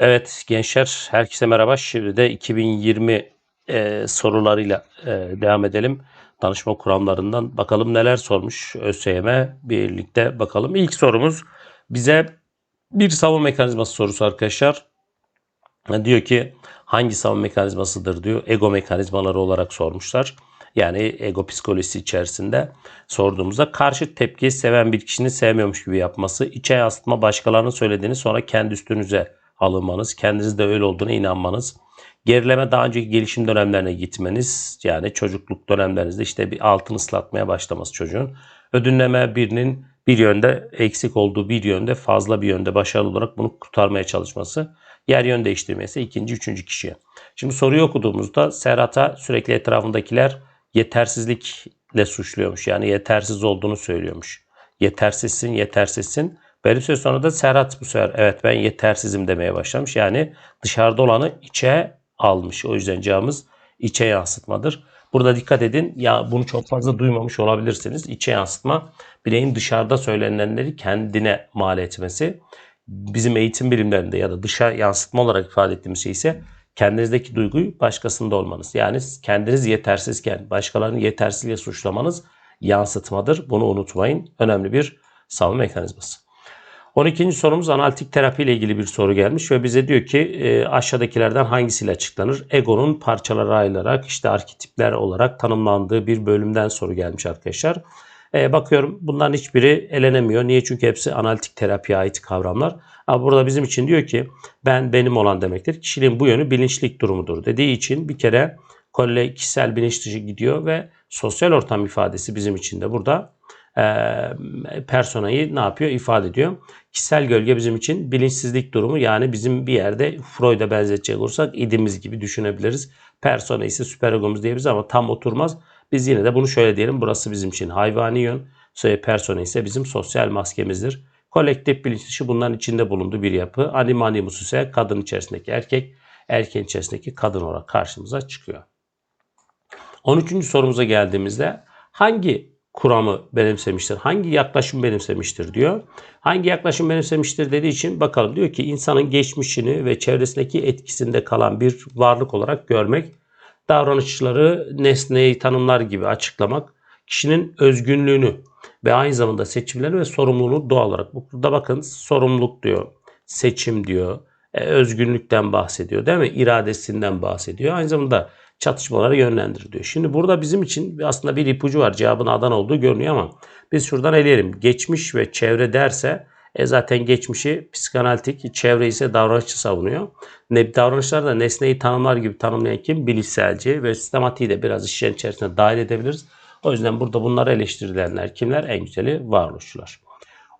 Evet gençler herkese merhaba. Şimdi de 2020 e, sorularıyla e, devam edelim. Danışma kuramlarından bakalım neler sormuş ÖSYM birlikte bakalım. İlk sorumuz bize bir savunma mekanizması sorusu arkadaşlar. E, Diyor ki hangi savunma mekanizmasıdır diyor. Ego mekanizmaları olarak sormuşlar. Yani ego psikolojisi içerisinde sorduğumuzda karşı tepkiyi seven bir kişinin sevmiyormuş gibi yapması, içe yansıtma başkalarının söylediğini sonra kendi üstünüze alınmanız, kendiniz de öyle olduğuna inanmanız, gerileme daha önceki gelişim dönemlerine gitmeniz, yani çocukluk dönemlerinizde işte bir altını ıslatmaya başlaması çocuğun, ödünleme birinin bir yönde eksik olduğu bir yönde fazla bir yönde başarılı olarak bunu kurtarmaya çalışması, yer yön değiştirmesi ikinci, üçüncü kişiye. Şimdi soruyu okuduğumuzda Serhat'a sürekli etrafındakiler yetersizlikle suçluyormuş. Yani yetersiz olduğunu söylüyormuş. Yetersizsin, yetersizsin. Belli bir sonra da Serhat bu sefer evet ben yetersizim demeye başlamış. Yani dışarıda olanı içe almış. O yüzden cevabımız içe yansıtmadır. Burada dikkat edin. Ya bunu çok fazla duymamış olabilirsiniz. İçe yansıtma bireyin dışarıda söylenenleri kendine mal etmesi. Bizim eğitim bilimlerinde ya da dışa yansıtma olarak ifade ettiğimiz şey ise kendinizdeki duyguyu başkasında olmanız. Yani kendiniz yetersizken başkalarını yetersizliğe suçlamanız yansıtmadır. Bunu unutmayın. Önemli bir savunma mekanizması. 12. sorumuz analitik terapi ile ilgili bir soru gelmiş ve bize diyor ki e, aşağıdakilerden hangisiyle açıklanır? Egonun parçalara ayrılarak işte arketipler olarak tanımlandığı bir bölümden soru gelmiş arkadaşlar. E, bakıyorum bunların hiçbiri elenemiyor. Niye? Çünkü hepsi analitik terapiye ait kavramlar. Ama burada bizim için diyor ki ben benim olan demektir. Kişiliğin bu yönü bilinçlik durumudur dediği için bir kere kolle kişisel bilinç dışı gidiyor ve sosyal ortam ifadesi bizim için de burada e, personayı ne yapıyor? ifade ediyor. Kişisel gölge bizim için bilinçsizlik durumu yani bizim bir yerde Freud'a benzetecek olursak idimiz gibi düşünebiliriz. Persona ise süperegomuz diyebiliriz ama tam oturmaz. Biz yine de bunu şöyle diyelim. Burası bizim için hayvani yön. Persona ise bizim sosyal maskemizdir. Kolektif bilinç dışı bunların içinde bulunduğu bir yapı. Anima animus ise kadın içerisindeki erkek, erkeğin içerisindeki kadın olarak karşımıza çıkıyor. 13. sorumuza geldiğimizde hangi kuramı benimsemiştir? Hangi yaklaşım benimsemiştir diyor. Hangi yaklaşım benimsemiştir dediği için bakalım diyor ki insanın geçmişini ve çevresindeki etkisinde kalan bir varlık olarak görmek, davranışları nesneyi tanımlar gibi açıklamak, kişinin özgünlüğünü ve aynı zamanda seçimleri ve sorumluluğunu doğal olarak. Burada bakın sorumluluk diyor, seçim diyor, e, özgünlükten bahsediyor değil mi? İradesinden bahsediyor. Aynı zamanda çatışmaları yönlendirir diyor. Şimdi burada bizim için aslında bir ipucu var. Cevabın Adana olduğu görünüyor ama biz şuradan eleyelim. Geçmiş ve çevre derse e zaten geçmişi psikanalitik, çevre ise davranışçı savunuyor. Ne, davranışlar da nesneyi tanımlar gibi tanımlayan kim? Bilişselci ve sistematiği de biraz işin içerisine dahil edebiliriz. O yüzden burada bunları eleştirilenler kimler? En güzeli varoluşçular.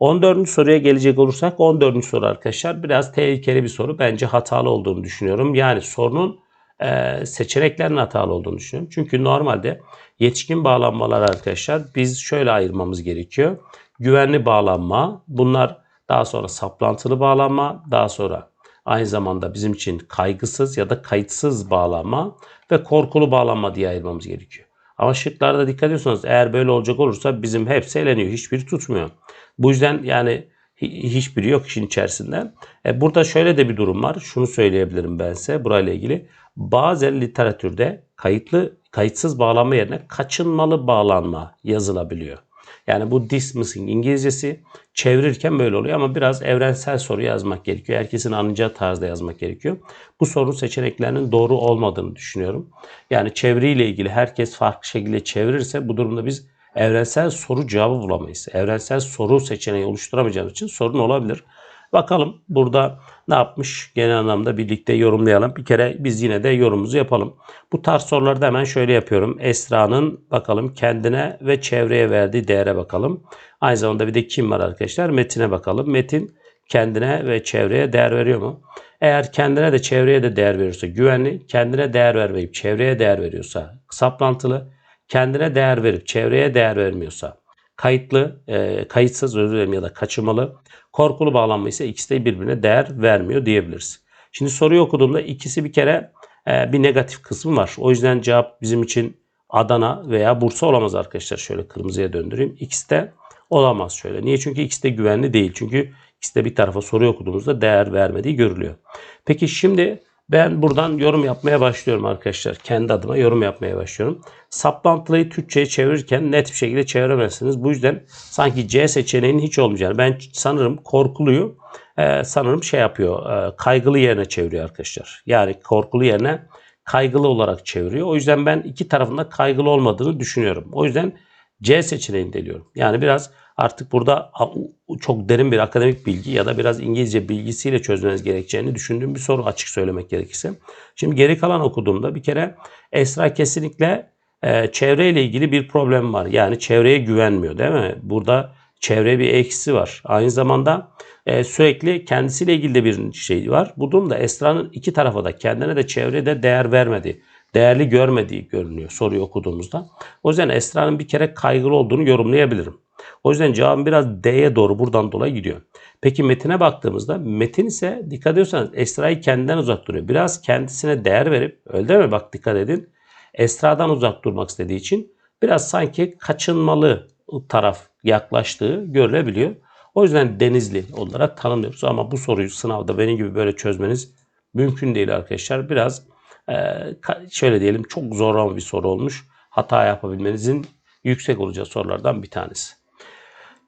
14. soruya gelecek olursak 14. soru arkadaşlar biraz tehlikeli bir soru. Bence hatalı olduğunu düşünüyorum. Yani sorunun e, seçeneklerin hatalı olduğunu düşünüyorum. Çünkü normalde yetişkin bağlanmalar arkadaşlar biz şöyle ayırmamız gerekiyor. Güvenli bağlanma bunlar daha sonra saplantılı bağlanma daha sonra aynı zamanda bizim için kaygısız ya da kayıtsız bağlanma ve korkulu bağlanma diye ayırmamız gerekiyor. Ama şıklarda dikkat ediyorsanız eğer böyle olacak olursa bizim hepsi eleniyor. Hiçbiri tutmuyor. Bu yüzden yani hiçbiri yok işin içerisinde. E, burada şöyle de bir durum var. Şunu söyleyebilirim ben size burayla ilgili. Bazen literatürde kayıtlı kayıtsız bağlanma yerine kaçınmalı bağlanma yazılabiliyor. Yani bu dismissing İngilizcesi çevirirken böyle oluyor ama biraz evrensel soru yazmak gerekiyor. Herkesin anlayacağı tarzda yazmak gerekiyor. Bu sorun seçeneklerinin doğru olmadığını düşünüyorum. Yani çeviriyle ilgili herkes farklı şekilde çevirirse bu durumda biz evrensel soru cevabı bulamayız. Evrensel soru seçeneği oluşturamayacağımız için sorun olabilir. Bakalım burada ne yapmış genel anlamda birlikte yorumlayalım. Bir kere biz yine de yorumumuzu yapalım. Bu tarz sorularda hemen şöyle yapıyorum. Esra'nın bakalım kendine ve çevreye verdiği değere bakalım. Aynı zamanda bir de kim var arkadaşlar? Metin'e bakalım. Metin kendine ve çevreye değer veriyor mu? Eğer kendine de çevreye de değer veriyorsa güvenli, kendine değer vermeyip çevreye değer veriyorsa saplantılı, kendine değer verip çevreye değer vermiyorsa kayıtlı, e, kayıtsız özür dilerim ya da kaçırmalı. Korkulu bağlanma ise ikisi de birbirine değer vermiyor diyebiliriz. Şimdi soruyu okuduğumda ikisi bir kere e, bir negatif kısmı var. O yüzden cevap bizim için Adana veya Bursa olamaz arkadaşlar. Şöyle kırmızıya döndüreyim. İkisi de olamaz şöyle. Niye? Çünkü ikisi de güvenli değil. Çünkü ikisi de bir tarafa soruyu okuduğumuzda değer vermediği görülüyor. Peki şimdi ben buradan yorum yapmaya başlıyorum arkadaşlar. Kendi adıma yorum yapmaya başlıyorum. Saplantılıyı Türkçe'ye çevirirken net bir şekilde çeviremezsiniz. Bu yüzden sanki C seçeneğinin hiç olmayacağını ben sanırım korkuluyu e, sanırım şey yapıyor e, kaygılı yerine çeviriyor arkadaşlar. Yani korkulu yerine kaygılı olarak çeviriyor. O yüzden ben iki tarafında kaygılı olmadığını düşünüyorum. O yüzden C seçeneğini deliyorum. Yani biraz artık burada çok derin bir akademik bilgi ya da biraz İngilizce bilgisiyle çözmeniz gerekeceğini düşündüğüm bir soru açık söylemek gerekirse. Şimdi geri kalan okuduğumda bir kere Esra kesinlikle e, çevreyle ilgili bir problem var. Yani çevreye güvenmiyor değil mi? Burada çevre bir eksi var. Aynı zamanda e, sürekli kendisiyle ilgili de bir şey var. Bu durumda Esra'nın iki tarafa da kendine de çevrede değer vermediği, değerli görmediği görünüyor soruyu okuduğumuzda. O yüzden Esra'nın bir kere kaygılı olduğunu yorumlayabilirim. O yüzden cevabım biraz D'ye doğru buradan dolayı gidiyor. Peki metine baktığımızda metin ise dikkat ediyorsanız Esra'yı kendinden uzak duruyor. Biraz kendisine değer verip öyle değil mi? Bak dikkat edin. Esra'dan uzak durmak istediği için biraz sanki kaçınmalı taraf yaklaştığı görülebiliyor. O yüzden Denizli olarak tanımlıyoruz. Ama bu soruyu sınavda benim gibi böyle çözmeniz mümkün değil arkadaşlar. Biraz e, şöyle diyelim çok zor bir soru olmuş. Hata yapabilmenizin yüksek olacağı sorulardan bir tanesi.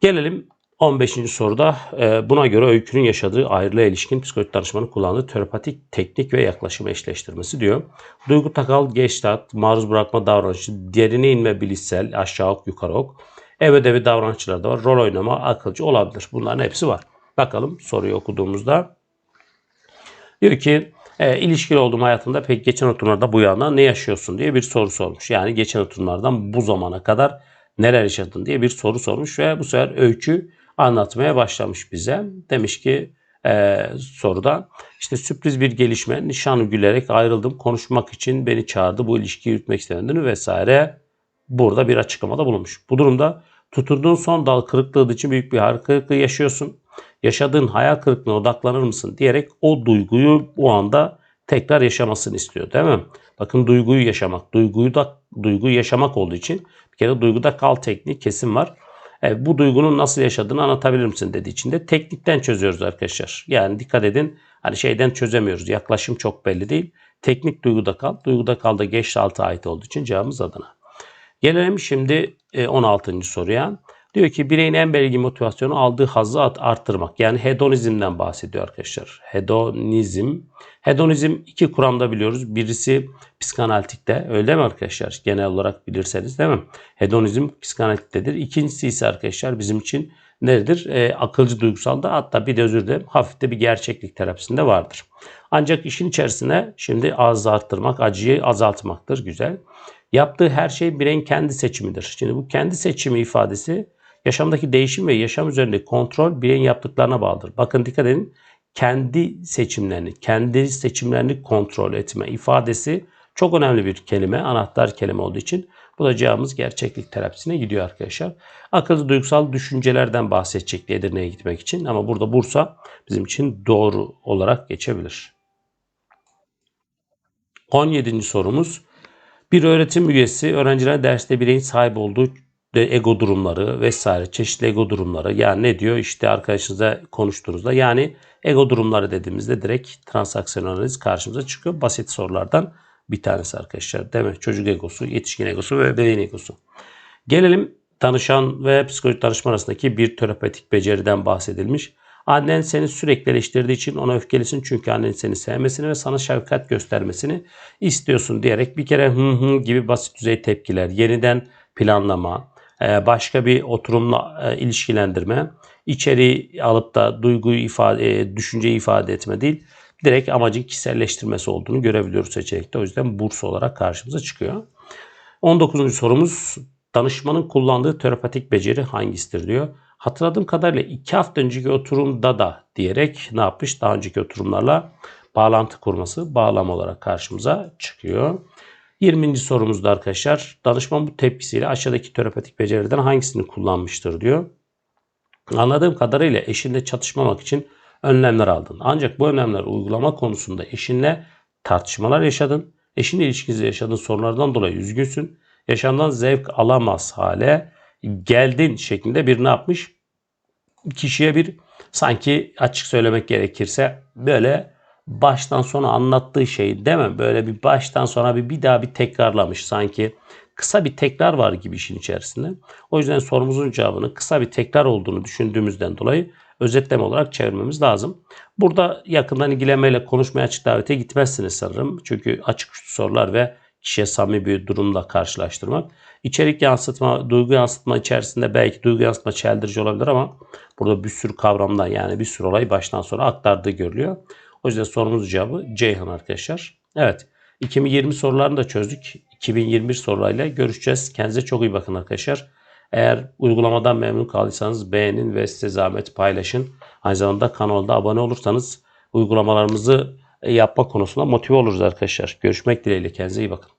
Gelelim 15. soruda e, buna göre öykünün yaşadığı ayrılığa ilişkin psikolojik danışmanın kullandığı terapatik teknik ve yaklaşım eşleştirmesi diyor. Duygu takal, geçtat, maruz bırakma davranışı, derine inme bilişsel, aşağı ok, yukarı ok, ev ödevi davranışları da var. Rol oynama, akılcı olabilir. Bunların hepsi var. Bakalım soruyu okuduğumuzda. Diyor ki e, ilişkili olduğum hayatında pek geçen oturumlarda bu yana ne yaşıyorsun diye bir soru sormuş. Yani geçen oturumlardan bu zamana kadar neler yaşadın diye bir soru sormuş ve bu sefer öykü anlatmaya başlamış bize. Demiş ki e, soruda işte sürpriz bir gelişme nişan gülerek ayrıldım konuşmak için beni çağırdı bu ilişkiyi yürütmek istemediğini vesaire burada bir açıklamada bulunmuş. Bu durumda tutunduğun son dal kırıklığı için büyük bir hayal kırıklığı yaşıyorsun. Yaşadığın hayal kırıklığına odaklanır mısın diyerek o duyguyu bu anda tekrar yaşamasını istiyor değil mi? Bakın duyguyu yaşamak, duyguyu da duyguyu yaşamak olduğu için bir kere duyguda kal tekniği kesin var. E, bu duygunun nasıl yaşadığını anlatabilir misin dediği için de teknikten çözüyoruz arkadaşlar. Yani dikkat edin hani şeyden çözemiyoruz. Yaklaşım çok belli değil. Teknik duyguda kal. Duyguda kal da geç altı ait olduğu için cevabımız Adana. Gelelim şimdi 16. E, soruya. Diyor ki bireyin en belirgin motivasyonu aldığı hazzı arttırmak. Yani hedonizmden bahsediyor arkadaşlar. Hedonizm. Hedonizm iki kuramda biliyoruz. Birisi psikanalitikte öyle mi arkadaşlar? Genel olarak bilirseniz değil mi? Hedonizm psikanalitiktedir. İkincisi ise arkadaşlar bizim için nedir? E, akılcı duygusalda hatta bir de özür dilerim hafif de bir gerçeklik terapisinde vardır. Ancak işin içerisine şimdi ağzı arttırmak, acıyı azaltmaktır. Güzel. Yaptığı her şey bireyin kendi seçimidir. Şimdi bu kendi seçimi ifadesi yaşamdaki değişim ve yaşam üzerindeki kontrol bireyin yaptıklarına bağlıdır. Bakın dikkat edin. Kendi seçimlerini, kendi seçimlerini kontrol etme ifadesi çok önemli bir kelime, anahtar kelime olduğu için bu da cevabımız gerçeklik terapisine gidiyor arkadaşlar. Akıllı duygusal düşüncelerden bahsedecek Edirne'ye gitmek için ama burada Bursa bizim için doğru olarak geçebilir. 17. sorumuz bir öğretim üyesi öğrencilere derste bireyin sahip olduğu ego durumları vesaire çeşitli ego durumları yani ne diyor işte arkadaşınızla konuştuğunuzda yani ego durumları dediğimizde direkt transaksiyon analiz karşımıza çıkıyor. Basit sorulardan bir tanesi arkadaşlar değil mi? Çocuk egosu, yetişkin egosu ve bebeğin egosu. Gelelim danışan ve psikolojik danışman arasındaki bir terapötik beceriden bahsedilmiş. Annen seni sürekli eleştirdiği için ona öfkelisin çünkü annen seni sevmesini ve sana şefkat göstermesini istiyorsun diyerek bir kere hı hı gibi basit düzey tepkiler, yeniden planlama, başka bir oturumla e, ilişkilendirme, içeri alıp da duyguyu ifade, e, düşünceyi ifade etme değil, direkt amacın kişiselleştirmesi olduğunu görebiliyoruz seçenekte. O yüzden burs olarak karşımıza çıkıyor. 19. sorumuz danışmanın kullandığı terapatik beceri hangisidir diyor. Hatırladığım kadarıyla iki hafta önceki oturumda da diyerek ne yapmış? Daha önceki oturumlarla bağlantı kurması bağlam olarak karşımıza çıkıyor. 20. sorumuzda arkadaşlar danışman bu tepkisiyle aşağıdaki terapetik becerilerden hangisini kullanmıştır diyor. Anladığım kadarıyla eşinle çatışmamak için önlemler aldın. Ancak bu önlemler uygulama konusunda eşinle tartışmalar yaşadın. Eşinle ilişkinizde yaşadığın sorunlardan dolayı üzgünsün. Yaşamdan zevk alamaz hale geldin şeklinde bir ne yapmış? Kişiye bir sanki açık söylemek gerekirse böyle baştan sona anlattığı şeyi demem. Böyle bir baştan sona bir, bir daha bir tekrarlamış. Sanki kısa bir tekrar var gibi işin içerisinde. O yüzden sorumuzun cevabını kısa bir tekrar olduğunu düşündüğümüzden dolayı özetleme olarak çevirmemiz lazım. Burada yakından ilgilenmeyle konuşmaya açık davete gitmezsiniz sanırım. Çünkü açık sorular ve kişiye samimi bir durumla karşılaştırmak. İçerik yansıtma, duygu yansıtma içerisinde belki duygu yansıtma çeldirici olabilir ama burada bir sürü kavramdan yani bir sürü olay baştan sona aktardığı görülüyor. O yüzden sorumuzun cevabı Ceyhan arkadaşlar. Evet. 2020 sorularını da çözdük. 2021 sorularıyla görüşeceğiz. Kendinize çok iyi bakın arkadaşlar. Eğer uygulamadan memnun kaldıysanız beğenin ve size zahmet paylaşın. Aynı zamanda kanalda abone olursanız uygulamalarımızı yapma konusunda motive oluruz arkadaşlar. Görüşmek dileğiyle. Kendinize iyi bakın.